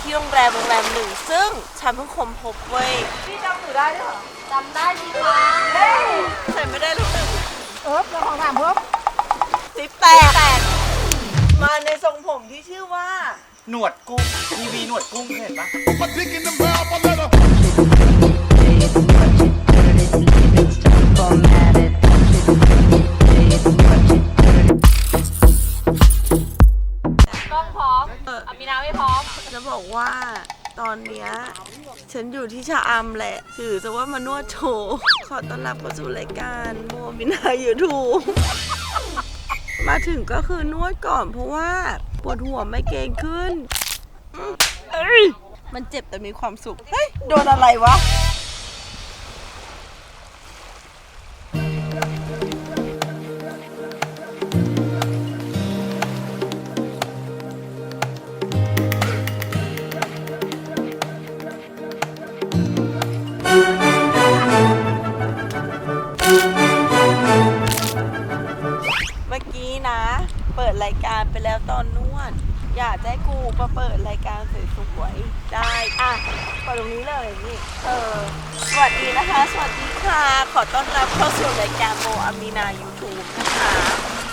ที่โรงแรมโรงแรมหนึ่ง ซึ่งฉันเพิ่งค้นพบเว้ยพี่จำหนูได้ด้วยเหรอจำได้สิคะใส่ไม่ได้รู้หนึ่งเอิบเราของถามเพิ่มสิบแตกแตกมาในทรงผมที่ชื่อว่า หนวดกุ้งทีวีหนวดกุ้งเห็นปะ My dick in the mouth, I บอกว่าตอนเนี้ยฉันอยู่ที่ชะอำแหละ ถือซะว่ามานวดโชว์ ขอต้อนรับเข้าสู่รายการโมมินาอยู่ทูมาถึงก็คือนวดก่อนเพราะว่าปวดหัวไม่เกรงขึ้น มันเจ็บแต่มีความสุข เฮ้ย โดนอะไรวะ อนนวด อยากจะให้กูมาเปิดรายการสวยๆได้ อะเปิดตรงนี้เลยนี่ เออ สวัสดีนะคะ สวัสดีค่ะ ขอต้อนรับเข้าสู่รายการโมอามีนา YouTube นะคะ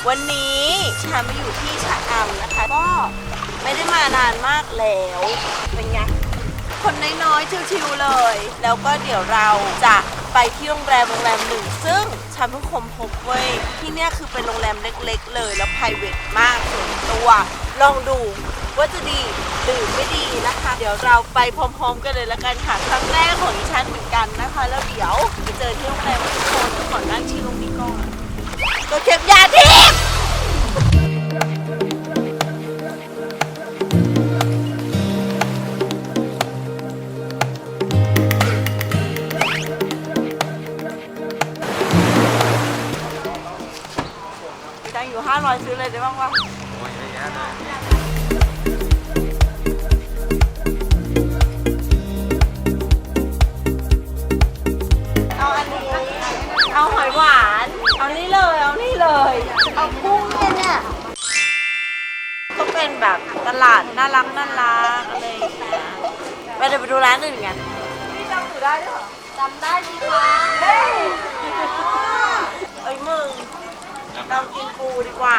วันนี้ฉันมาอยู่ที่ชะอำนะคะ ก็ไม่ได้มานานมากแล้ว เป็นไง คนน้อยๆ ชิวๆเลย แล้วก็เดี๋ยวเราจะ ไปที่โรงแรมโรงแรมหนึ่ง ซึ่งฉันเพิ่งคมพบเว้ยที่เนี่ยคือเป็นโรงแรมเล็กๆ เลย แล้ว p r i v a t มากส่วนตัว ลองดูว่าจะดีหรือไม่ดีนะคะ เดี๋ยวเราไปพร้อมๆกันเลยละกันค่ะ ครั้งแรกของดิฉันเหมือนกันนะคะ แล้วเดี๋ยวไปเจอที่โรงแรมทุกคนก่อนนั่งที่โรงนี้ก่อนก็เก็บยาทิพย์ อยู่500ซื้อเลยได้บ้างวะโอ้ยเยอะแยะเลยเอาอันนี้ เอาหอยหวาน เอานี่เลย เอานี่เลย เอากุ้งเนี่ยเนี่ยก็เป็นแบบตลาดน่ารักน่ารักอะไรอย่างเงี้ยไปเดี๋ยวไปดูร้านอื่นกันพี่จำหนูได้ด้วยเหรอจำได้สิคะเอ้ยมึง เรากินปูดีกว่า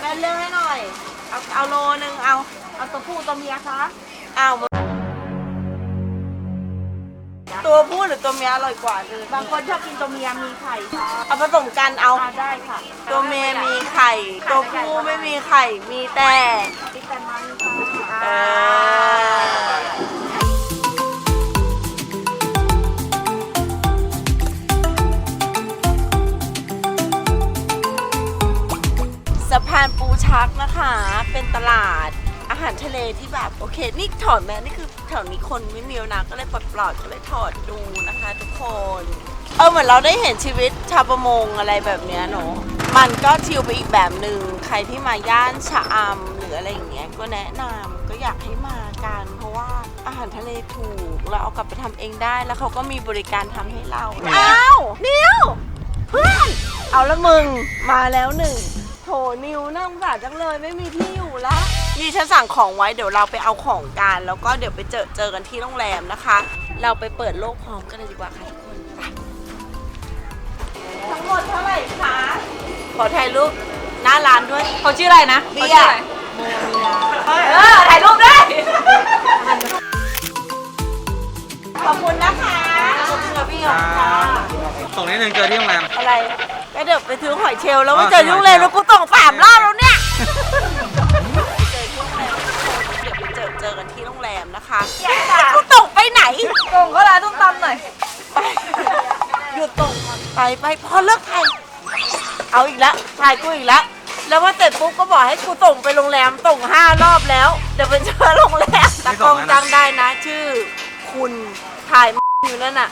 แม่เลือกให้หน่อย เอาเอาโลนึงเอาเอาตัวผู้ตัวเมียคะเอามึงตัวผู้หรือตัวเมียอร่อยกว่าเลยบางคนชอบกินตัวเมียมีไข่ค่ะเอาผสมกันเอาอ่าได้ค่ะ ตัวเมียมีไข่ ตัวผู้ไม่มีไข่มีแต่ติดแต่มันค่ะ เป็นตลาดอาหารทะเลที่แบบโอเค นี่ถอดแมสนี่คือแถวนี้คนไม่มีแล้วนะก็เลยปลดปลอดก็เลยถอดดูนะคะ ทุกคน เออเหมือนเราได้เห็นชีวิตชาวประมงอะไรแบบเนี้ยเนาะมันก็ชิลไปอีกแบบหนึ่งใครที่มาย่านชะอำหรืออะไรอย่างเงี้ยก็แนะนำก็อยากให้มากันเพราะว่าอาหารทะเลถูกเราเอากลับไปทำเองได้แล้วเขาก็มีบริการทำให้เราอ้าวนิวเพื่อนเอาละมึงมาแล้วหนึ่งโถ นิวน่าสงสารจังเลยไม่มีที่อยู่ละนี่ฉันสั่งของไว้เดี๋ยวเราไปเอาของกัน แล้วก็เดี๋ยวไปเจอเจอกันที่โรงแรมนะคะ เราไปเปิดโลกพร้อมกันเลยดีกว่าค่ะทุกคนไปทั้งหมดเท่าไหร่คะขอถ่ายรูปหน้าร้านด้วยเขาชื่ออะไรนะเบียร์เออถ่ายรูปด้วยขอบคุณนะคะขอบคุณค่ะพี่ของค่ะส่งนิดนึงเจอที่โรงแรมอะไร ก็เดี๋ยวไปซื้อหอยเชลล์แล้วอ๋มาอเจอที่โรงแรมซื้แล้อวหอยเชลล์กูส่งสามรอบแล้วเนี่ยเจอที่โรงแรมเดี๋ยวไปเจอเจอกันที่โรงแรมนะคะกูตกไปไหนส่งเขาร้านต้มตำหน่อยไปหยุดตกก่อนไปไปพอเลิกถ่ายเอาอีกแล้วถ่ายกูอีกแล้วแล้วว่าเสร็จปุ๊บก็บอกให้กูส่งไปโรงแรมส่งห้ารอบแล้ว เดี๋ยวไปเจอโรงแรมตากล้องจำได้นะ ชื่อ คุณถ่ายอยู่นั่นน่ะ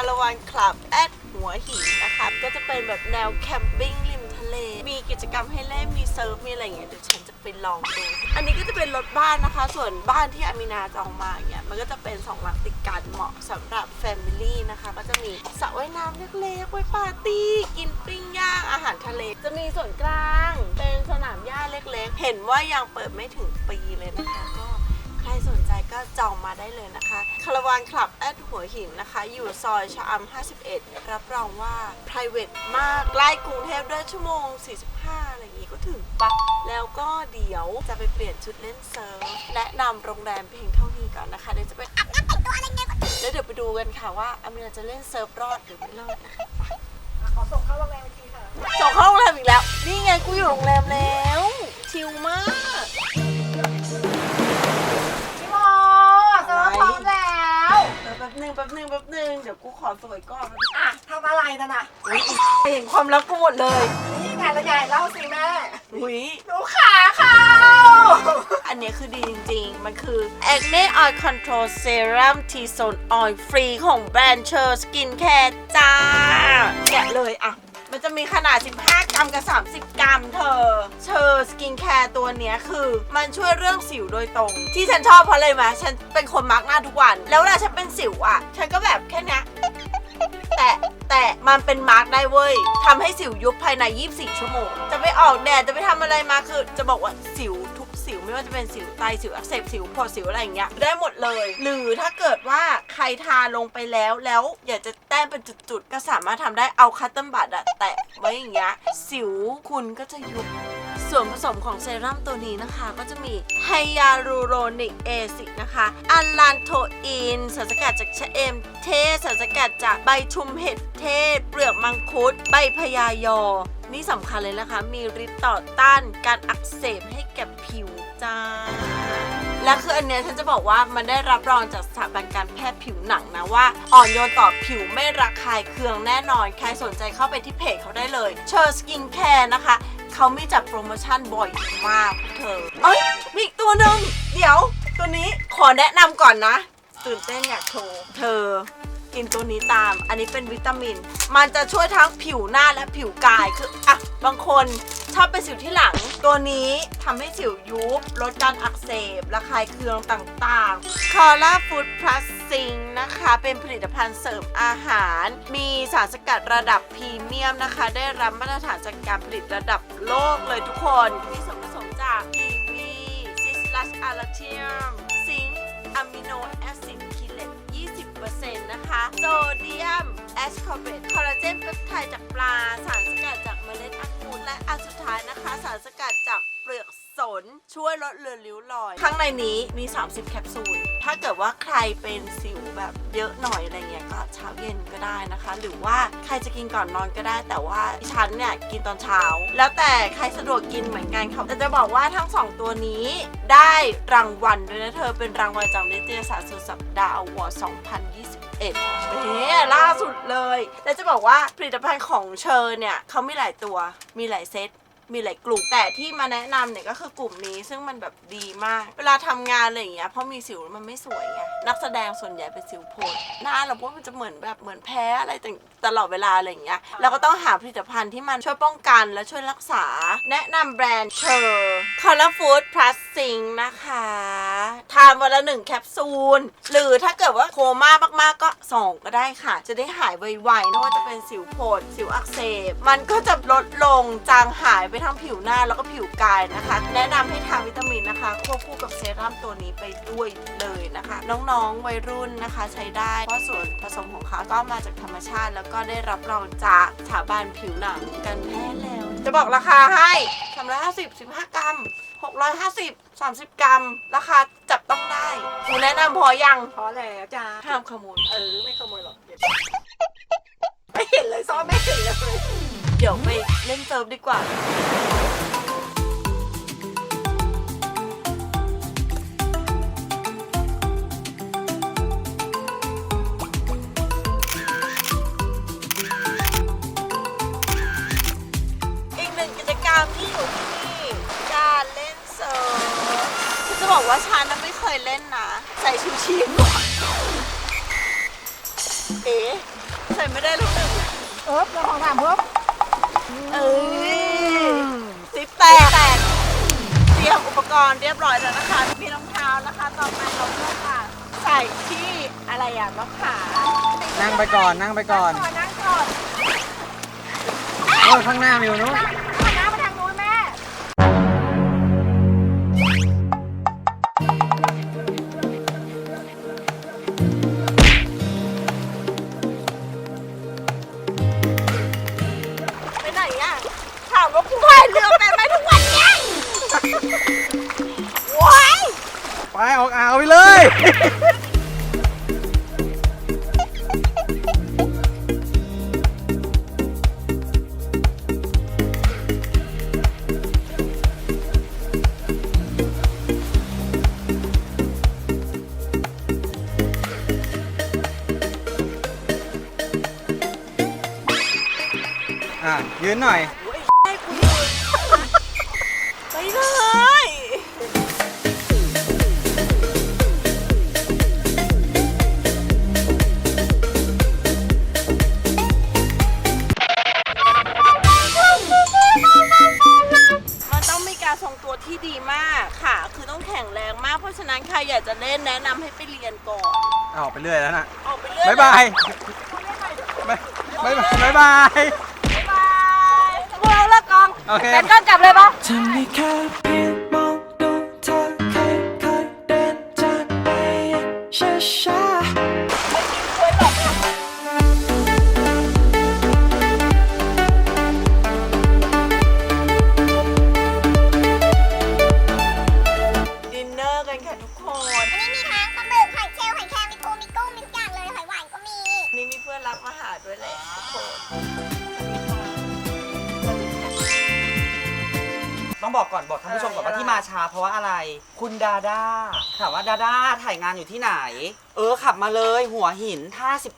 าคาราวานคลับแอดหัวหินนะคะก็จะเป็นแบบแนวแคมปิ้งริมทะเล มีกิจกรรมให้เล่นมีเซิร์ฟมีอะไรอย่างเงี้ยเดี๋ยวฉันจะไปลองดูอันนี้ก็จะเป็นรถบ้านนะคะ ส่วนบ้านที่อามินาจองมาเนี่ยมันก็จะเป็นสองหลังติดกันเหมาะสำหรับแฟมิลี่นะคะ ก็จะมีสระว่ายน้ำเล็กๆไว้ปาร์ตี้กินปิ้งย่างอาหารทะเล จะมีส่วนกลาง เป็นสนามหญ้าเล็กๆ เห็นว่ายังเปิดไม่ถึงปีเลยนะคะก็ ใครสนใจก็จองมาได้เลยนะคะคาราวานคลับแอดหัวหินนะคะ อยู่ซอยชะอำ51 รับรองว่า p r i v a t มากใกล้กรุงเทพด้วยชั่วโมง 45 อะไรอย่างงี้ก็ถึงปะแล้วก็เดี๋ยวจะไปเปลี่ยนชุดเล่นเซิร์ฟแนะนำโรงแรมเพียงเท่านี้ก่อนนะคะเดี๋ยวจะไปอาบน้ำแต่งตัวอะไรเงี้ยแล้วเดี๋ยวไปดูกันค่ะว่าอามินาจะเล่นเซิร์ฟรอดหรือไม่รอดนะคะขอส่งเข้าโรงแรมอีกทีค่ะส่งเข้าโรงแรมอีกแล้ว นี่ไงกูอยู่โรงแรมแล้ว ชิลมาก บหนึงแป๊บหนึงแป๊บหนึงเดี๋ยวกูขอสวยก่อนอะทำอะไรนั่นน่ะอุ๊ยเห็นความรักกูหมดเลยนี่ไงละใหญ่เล่าสิแม่อุ้ยดูขาเขาอันเนี้ยคือดีจริงๆ มันคือ Acne Oil Control Serum T-Zone Oil Free ของแบรนด์เชอร์สกินแคร์จ้าแกะเลยอะมัน จะมีขนาด 15 กรัมกับ 30 กรัมเธอ เชอร์สกินแคร์ตัวเนี้ยคือ มันช่วยเรื่องสิวโดยตรง ที่ฉันชอบเพราะอะไรไหมฉันเป็นคนมาร์กหน้าทุกวัน แล้วเวลาฉันเป็นสิวอะ ฉันก็แบบแค่เนี้ยแต่แต่มันเป็นมาร์กได้เว้ยทำให้สิวยุบภายใน 24 ชั่วโมง จะไปออกแดดจะไปทำอะไรมาคือ จะบอกว่าสิว ไม่ว่าจะเป็นสิวไตสิวอักเสบสิวผดสิวอะไรอย่างเงี้ยได้หมดเลย หรือถ้าเกิดว่าใครทาลงไปแล้วแล้วอยากจะแต้มเป็นจุดๆ ก็สามารถทำได้เอาคัตเติ้ลบัตอะแตะไว้อย่างเงี้ยสิวคุณก็จะยุบส่วนผสมของเซรั่มตัวนี้นะคะ ก็จะมีไฮยาลูโรนิกเอซิกนะคะอัลลันโทอินสารสกัดจากชะเอมเทศสารสกัดจากใบชุมเห็ดเทศ เปลือกมังคุด ใบพญายอ นี่สำคัญเลยนะคะ มีฤทธิ์ต่อต้านการอักเสบให้แก่ผิวจ้า และคืออันเนี้ยฉันจะบอกว่ามันได้รับรองจากสถาบันการแพทย์ผิวหนังนะว่า อ่อนโยนต่อผิวไม่ระคายเคืองแน่นอน ใครสนใจเข้าไปที่เพจเขาได้เลย เชอร์สกินแคร์นะคะ เขามีจัดโปรโมชั่นบ่อยมากเธอ เอ้ยมีอีกตัวหนึ่งเดี๋ยว ตัวนี้ขอแนะนำก่อนนะ ตื่นเต้นอยากโชว์เธอ กินตัวนี้ตาม อันนี้เป็นวิตามิน มันจะช่วยทั้งผิวหน้าและผิวกาย คืออะบางคนชอบเป็นสิวที่หลัง ตัวนี้ทำให้สิวยุบ ลดการอักเสบ ระคายเคืองต่างๆ c o l a Food Plus Zinc นะคะ เป็นผลิตภัณฑ์เสริมอาหาร มีสารสกัดระดับพรีเมียมนะคะ ได้รับมาตรฐานจากการผลิตระดับโลกเลยทุกคน มีส่วนผสมจากกีวีซิสลัสอาราเทียม ซิงค์อะมิโนแอซิด เดียมแอสคอร์เบตคอลลาเจนเปปไทด์จากปลา สารสกัดจากเมล็ดองุ่นและอันสุดท้ายนะคะ สารสกัดจากเปลือกสน ช่วยลดเลือนริ้วรอย ข้างในนี้มี 30 แคปซูล ถ้าเกิดว่าใครเป็นสิวแบบเยอะหน่อยอะไรเงี้ยก็เช้าเย็นก็ได้นะคะ หรือว่าใครจะกินก่อนนอนก็ได้ แต่ว่าฉันเนี่ยกินตอนเช้า แล้วแต่ใครสะดวกกินเหมือนกันค่ะแต่จะบอกว่าทั้งสองตัวนี้ได้รางวัลด้วยนะเธอเป็นรางวัลจากนิตยสารสุดสัปดาห์อวอร์ด 1เอ๊ล่าสุดเลย แล้วจะบอกว่าผลิตภัณฑ์ของเชอร์เนี่ยเขามีหลายตัวมีหลายเซต มีหลายกลุ่ม แต่ที่มาแนะนำเนี่ยก็คือกลุ่มนี้ซึ่งมันแบบดีมาก เวลาทำงานอะไรอย่างเงี้ยเพราะมีสิวมันไม่สวยไงนักแสดงส่วนใหญ่เป็นสิวโพดหน้าเราว่ามันจะเหมือนแบบเหมือนแพ้อะไรต่างตลอดเวลาอะไรอย่างเงี้ยเราก็ต้องหาผลิตภัณฑ์ที่มันช่วยป้องกันและช่วยรักษา แนะนำแบรนด์เชอร์คอลลาฟูดพลัสซิงนะคะ ทานวันละหนึ่งแคปซูล หรือถ้าเกิดว่าโคม่ามากๆก็สองก็ได้ค่ะ จะได้หายไวๆไม่ว่าจะเป็นสิวโพดสิวอักเสบ มันก็จะลดลงจางหายไปทั้งผิวหน้าแล้วก็ผิวกายนะคะ แนะนำให้ทานวิตามินนะคะ ควบคู่กับเซรั่มตัวนี้ไปด้วยเลยนะคะ น้องๆวัยรุ่นนะคะใช้ได้เพราะส่วนผสมของเขาก็มาจากธรรมชาติ แล้วก็ได้รับรองจากสถาบันผิวหนังกันแพทย์แล้ว จะบอกราคาให้350 15 กรัม 650 30 กรัม ราคาจับต้องได้หนูแนะนำพอยัง พอแล้วจ้าห้ามขโมย เออ ไม่ขโมยหรอก ไม่เห็นเลยซ้อนไม่เห็นเลย เดี๋ยวไปเล่นเซิร์ฟดีกว่า อีกหนึ่งกิจกรรมที่อยู่ที่นี่การเล่นเซิร์ฟคือจะบอกว่าฉันน่ะไม่เคยเล่นนะใส่ชูชีพก่อนเอ๊ะใส่ไม่ได้หรอกหนึ่งเอิบเราของถามเพิ่ม เอ้ยสิบแปดเตรียมอุปกรณ์เรียบร้อยแล้วนะคะ มีรองเท้านะคะ ต่อไปเราก็จะใส่ที่อะไรอะมะขานั่งไปก่อนนั่งไปก่อนก่อนนั่งก่อน โอ้ยข้างหน้ามีอยู่นู้น อะยืนหน่อยให้กูเลยไปเลยมันต้องมีการทรงตัวที่ดีมากค่ะ คือต้องแข็งแรงมาก เพราะฉะนั้นใครอยากจะเล่นแนะนำให้ไปเรียนก่อน ออกไปเรื่อยแล้วนะ ออกไปเรื่อยบ๊ายบายบ๊ายบ๊ายบายบ๊ายบาย บ๊ายบายพวกเราเลิกกอง โอเคเป็นก้อนกลับเลยปะทำให้แค่ ว่าดาด้าถ่ายงานอยู่ที่ไหน เออขับมาเลยหัวหิน 51ห้าสิบ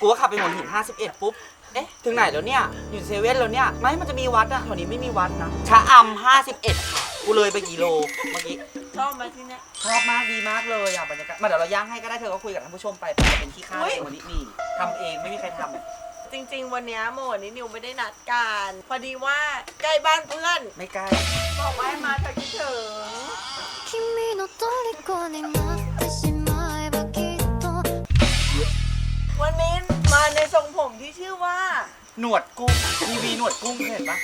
กูก็ขับไปหัวหิน 51 ปุ๊บ เอ๊ะ ถึงไหนแล้วเนี่ย อยู่เซเว่นแล้วเนี่ย ไม่มันจะมีวัดอะแถวนี้ไม่มีวัดนะชะอำ51ค่ะกูเลยไปกี่โลเมื่อกี้ ชอบมาที่เนี้ย ชอบมากดีมากเลยอะบรรยากาศมาเดี๋ยวเราย่างให้ก็ได้เธอก็คุยกับท่านผู้ชมไปแต่เป็นที่ข้าวอุ๊ยเองวันนี้นี่ทำเองไม่มีใครทำจริง ๆ วันเนี้ยโมวันนี้นิวไม่ได้นัดกัน พอดีว่าใกล้บ้านเพื่อนไม่ใกล้บอกว่าให้มาเธอคิดถึง วันนี้มาในทรงผมที่ชื่อว่า หนวดกุ้งทีวีหนวดกุ้งเห็นปะ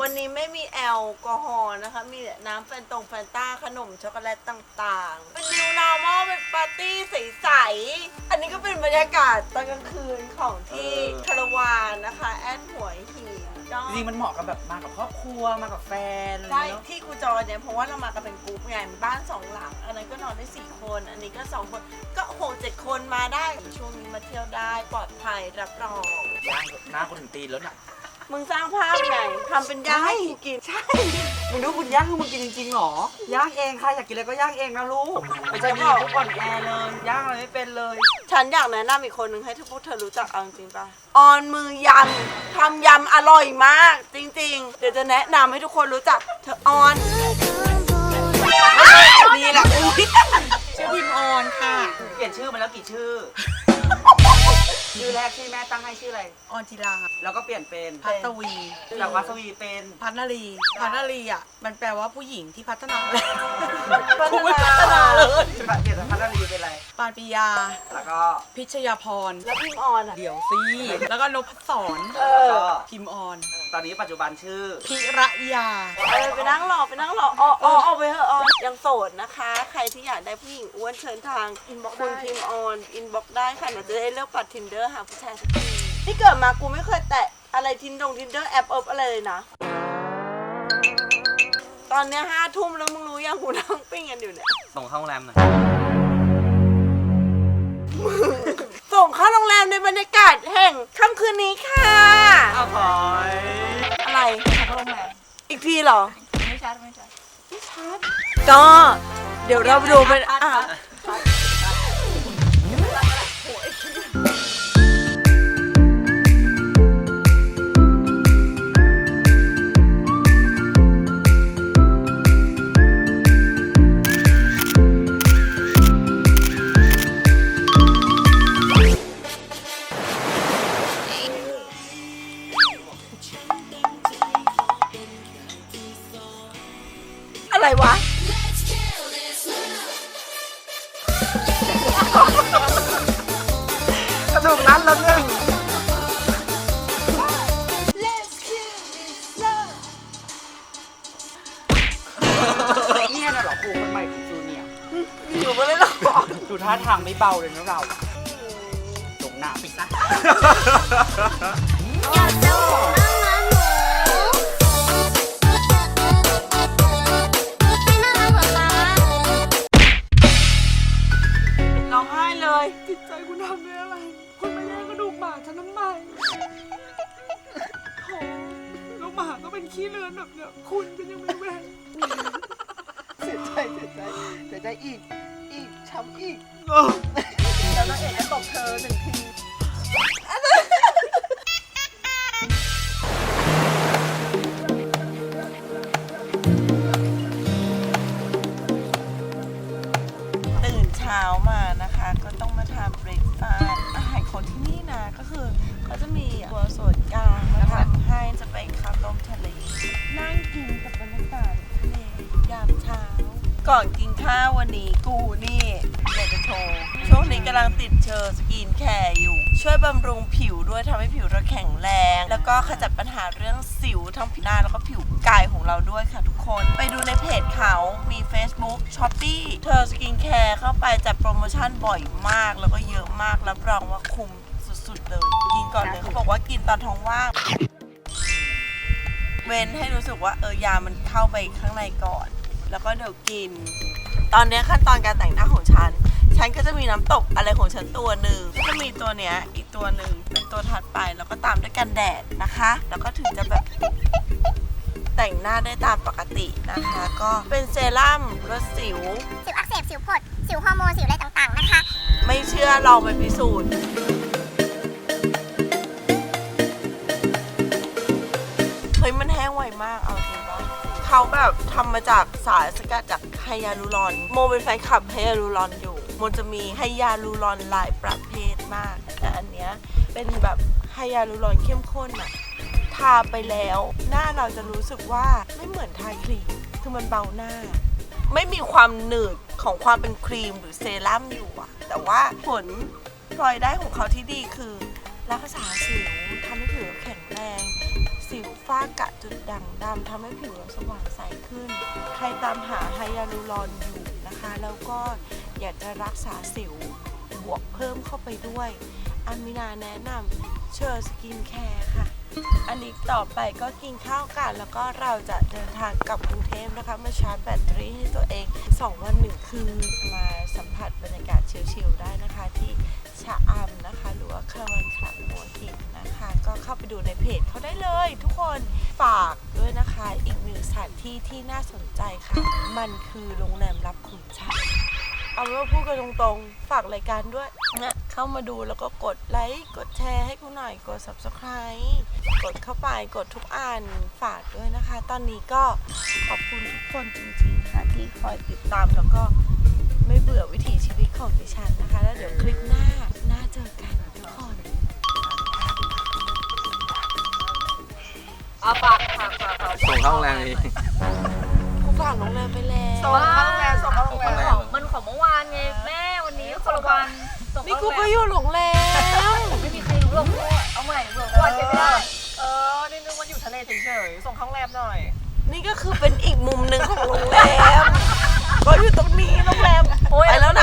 วันนี้ไม่มีแอลกอฮอล์นะคะ มีแต่น้ำแฟนตรงแฟนต้าขนมช็อกโกแลตต่างๆ เป็นนิวนอร์มอลเป็นปาร์ตี้ใสๆ อันนี้ก็เป็นบรรยากาศตอนกลางคืนของที่คาราวานนะคะ แอดหัวหิน ก็จริงๆมันเหมาะกับแบบมากับครอบครัวมากับแฟนอะไรใช่เนาะ ที่กูจอยเนี่ยเพราะว่าเรามากันเป็นกรุ๊ปไงมีบ้านสองหลัง อันนั้นก็นอนได้สี่คน อันนี้ก็สองคนก็หกเจ็ดคนมาได้ช่วงนี้มาเที่ยวได้ปลอดภัยรับรอง ย่างหน้ากูถึงตีนแล้วเนี่ย มึงสร้างภาพไงทำเป็นย่างให้กูกิน ใช่ มึงดูคุณย่างคือมึงกินจริงๆหรอย่างเองค่ะอยากกินอะไรก็ย่างเองนะลูกไม่ใช่พี่ทุกคนแอร์เลยย่างอะไรไม่เป็นเลย ฉันอยากแนะนำอีกคนหนึ่งให้ทุกพวกเธอรู้จักเอาจริงๆป่ะ ออนมือยำทำยำอร่อยมาก จริงๆ เดี๋ยวจะแนะนำให้ทุกคนรู้จัก เธอออนนี่แหละอุ้ยชื่อพิมออนค่ะ เปลี่ยนชื่อมาแล้วกี่ชื่อ ชื่อแรกชื่อแม่ตั้งให้ชื่ออะไร ออนจิลาแล้วก็เปลี่ยนเป็นพัตวี จากวัสวีเป็นพัฒนารีพัฒนารีอะ มันแปลว่าผู้หญิงที่พัฒนาพัฒนากูไม่พัฒนาเลยเปลี่ยนจากพัฒนารีเป็นอะไร ปานปิยา แล้วก็พิชยาพร แล้วพิมออนอะ เดี๋ยวซีแล้วก็นพศรเออก็พิมออน ตอนนี้ปัจจุบันชื่อ พิระยา เออไปนั่งรอไปนั่งรออ๋ออ๋อเอาไปเถอะออนยังโสดนะคะ ใครที่อยากได้ผู้หญิงอ้วนเชิญทางคุณพิมออน อินบ็อกได้ค่ะเดี๋ยวจะได้เลือกปัดทินเดอร์หาผู้ชายสักทีที่เกิดมากูไม่เคยแตะอะไรทินดงทินเดอร์แอปเอิบอะไรเลยนะ ตอนเนี้ยห้าทุ่มแล้วมึงรู้ยังกูนั่งปิ้งกันอยู่เนี่ย ส่งเข้าโรงแรมหน่อย ส่งเข้าโรงแรมในบรรยากาศแห่งค่ำคืนนี้ค่ะ อ้าวพอยอะไรอีกทีเหรอไม่ชัดไม่ชัดไม่ชัด ก็เดี๋ยวเราไปดูเป็นอะ นั้นละหนึ่ง เนี่ยน่ะเหรอครูคนใหม่ของจูเนียร์อยู่มาเลยหรอดูท่าทางไม่เบาเลยนะเราจงหน้าไปซะ โอ้แล้วหมาก็เป็นขี้เลือนแบบเนี้ยคุณเป็นยังไงแม่เสียใจเสียใจเสียใจอีก อีกช้ำอีกแล้วนางเอกก็ตบเธอหนึ่งที ก่อนกินข้าววันนี้กูนี่อยากจะโชว์ช่วงนี้กำลังติดเชอร์สกินแคร์อยู่ ช่วยบำรุงผิวด้วยทำให้ผิวเราแข็งแรง แล้วก็ขจัดปัญหาเรื่องสิวทั้งผิวหน้าแล้วก็ผิวกายของเราด้วยค่ะทุกคน ไปดูในเพจเขามี Facebook s h o p e e เธอสกินแคร์เข้าไปจัดโปรโมชั่นบ่อยมาก แล้วก็เยอะมากรับรองว่าคุ้มสุดๆเลยกินก่อนเลยเขาบอกว่ากินตอนท้องว่างเว้นให้รู้สึกว่าเออยามันเข้าไปข้างในก่อน แล้วก็เดี๋ยวกิน ตอนเนี้ยขั้นตอนการแต่งหน้าของฉัน ฉันก็จะมีน้ำตกอะไรของฉันตัวหนึ่งก็จะมีตัวเนี้ยอีกตัวหนึ่งเป็นตัวถัดไปแล้วก็ตามด้วยกันแดดนะคะ แล้วก็ถึงจะแบบแต่งหน้าได้ตามปกตินะคะ ก็เป็นเซรั่มลดสิว สิวอักเสบ สิวผด สิวฮอร์โมน สิวอะไรต่างๆนะคะ ไม่เชื่อลองไปพิสูจน์เฮ้ยมันแห้งไวมากเอาจริงปะ เขาแบบทำมาจากสารสกัดจากไฮยาลูรอน โมเป็นแฟนคลับไฮยาลูรอนอยู่ โมจะมีไฮยาลูรอนหลายประเภทมาก แต่อันเนี้ยเป็นแบบไฮยาลูรอนเข้มข้นอะทาไปแล้ว หน้าเราจะรู้สึกว่าไม่เหมือนทาครีมคือมันเบาหน้า ไม่มีความหนืดของความเป็นครีมหรือเซรั่มอยู่อะแต่ว่าผลพลอยได้ของเขาที่ดีคือรักษาสิวทำให้ผิวแข็งแรง ฝ้ากระจุดด่างดำทำให้ผิวเราสว่างใสขึ้น ใครตามหาไฮยาลูรอนอยู่นะคะ แล้วก็อยากจะรักษาสิวบวกเพิ่มเข้าไปด้วยอามินาแนะนำเชอร์สกินแคร์ค่ะ อันนี้ต่อไปก็กินข้าวกัน แล้วก็เราจะเดินทางกลับกรุงเทพนะคะ มาชาร์จแบตเตอรี่ให้ตัวเอง 2 วัน1คืนมาสัมผัสบรรยากาศชิลๆได้นะคะที่ชะอำนะคะ หรือว่าคาวันคลับหัวหินนะคะ ก็เข้าไปดูในเพจากด้วยนะคะ อีกหนึ่งสถานที่ที่น่าสนใจค่ะ มันคือโรงแรมรับขุนชัยเอาเป็นว่าพูดกันตรงๆ ฝากรายการด้วยนะเข้ามาดูแล้วก็กดไลค์กดแชร์ให้กูหน่อยกด subscribe กดเข้าไปกดทุกอันฝากด้วยนะคะ ตอนนี้ก็ขอบคุณทุกคนจริงๆค่ะที่คอยติดตามแล้วก็ไม่เบื่อวิถีชีวิตของดิฉันนะคะ แล้วเดี๋ยวคลิปหน้าน่าเจอกัน เอาฝากฝากฝากฝากส่งเข้าโรงแรมนี้กูฝากโรงแรมไปแล้ว ส่งเข้าโรงแรมส่งเข้าโรงแรมของมันของเมื่อวานไงแม่วันนี้คนละวันส่งนี่เข้ากูโรงแรก็มอยู่โรงแรมไม่มีใครรู้หรอกแม่เอาใหม่เบื่อวันไม่ได้เออนี่นึกว่าอยู่ทะเลเฉยๆส่งข้างแรมหน่อย นี่ก็คือเป็นอีกมุมหนึ่งของโรงแรมก็อยู่ตรงนี้โรงแรมโอ้ยไปแล้ว